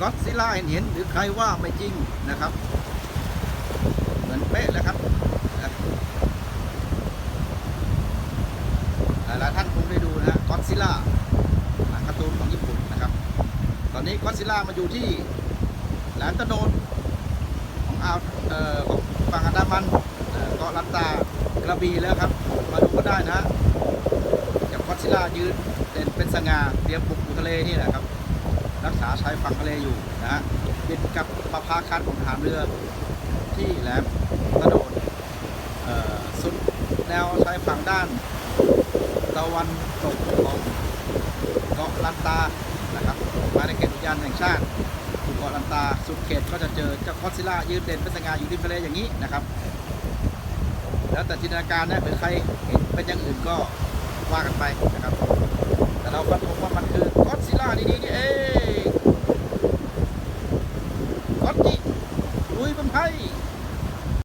ก็ซิล่าเห็นเห็นหรือใครว่าไม่จริงนะครับ เหมือนเป๊ะเลยครับหลายท่านคงได้ดูนะฮะก็ซิล่าหนังการ์ตูนของญี่ปุ่นนะครับ ตอนนี้ก็ซิล่ามาอยู่ที่แหลมตะโนนของอ่าวเอ่อของฝั่งอันดามันเกาะลันตากระบี่แล้วครับ มาดูก็ได้นะฮะเดี๋ยวก็ซิลล่ายืนเด่นเป็นสง่าเตรียมบุกอยู่ทะเลนี่แหละครับ รักษาชายฝั่งทะเลอยู่นะฮะติดกับประภาคารของทารเรือที่แหลมตะโนนสุดแนวชายฝั่งด้านตะวันตกของเกาะลันตานะครับมาในเขตอุทยานแห่งชาติถูกเกาะลันตาสุดเขตก็จะเจอเจ้าคอสซิล่ายืนเด่นเป็นสง่าอยู่ริมทะเลอย่างนี้นะครับ แล้วแต่จินตนาการนะหรือใครเห็นเป็นอย่างอื่นก็ว่ากันไปนะครับ แต่เราฟันธงว่ามันคือก็อดซิลล่าดีๆนี่เองก็อดจิ ลุยเป็นไพ่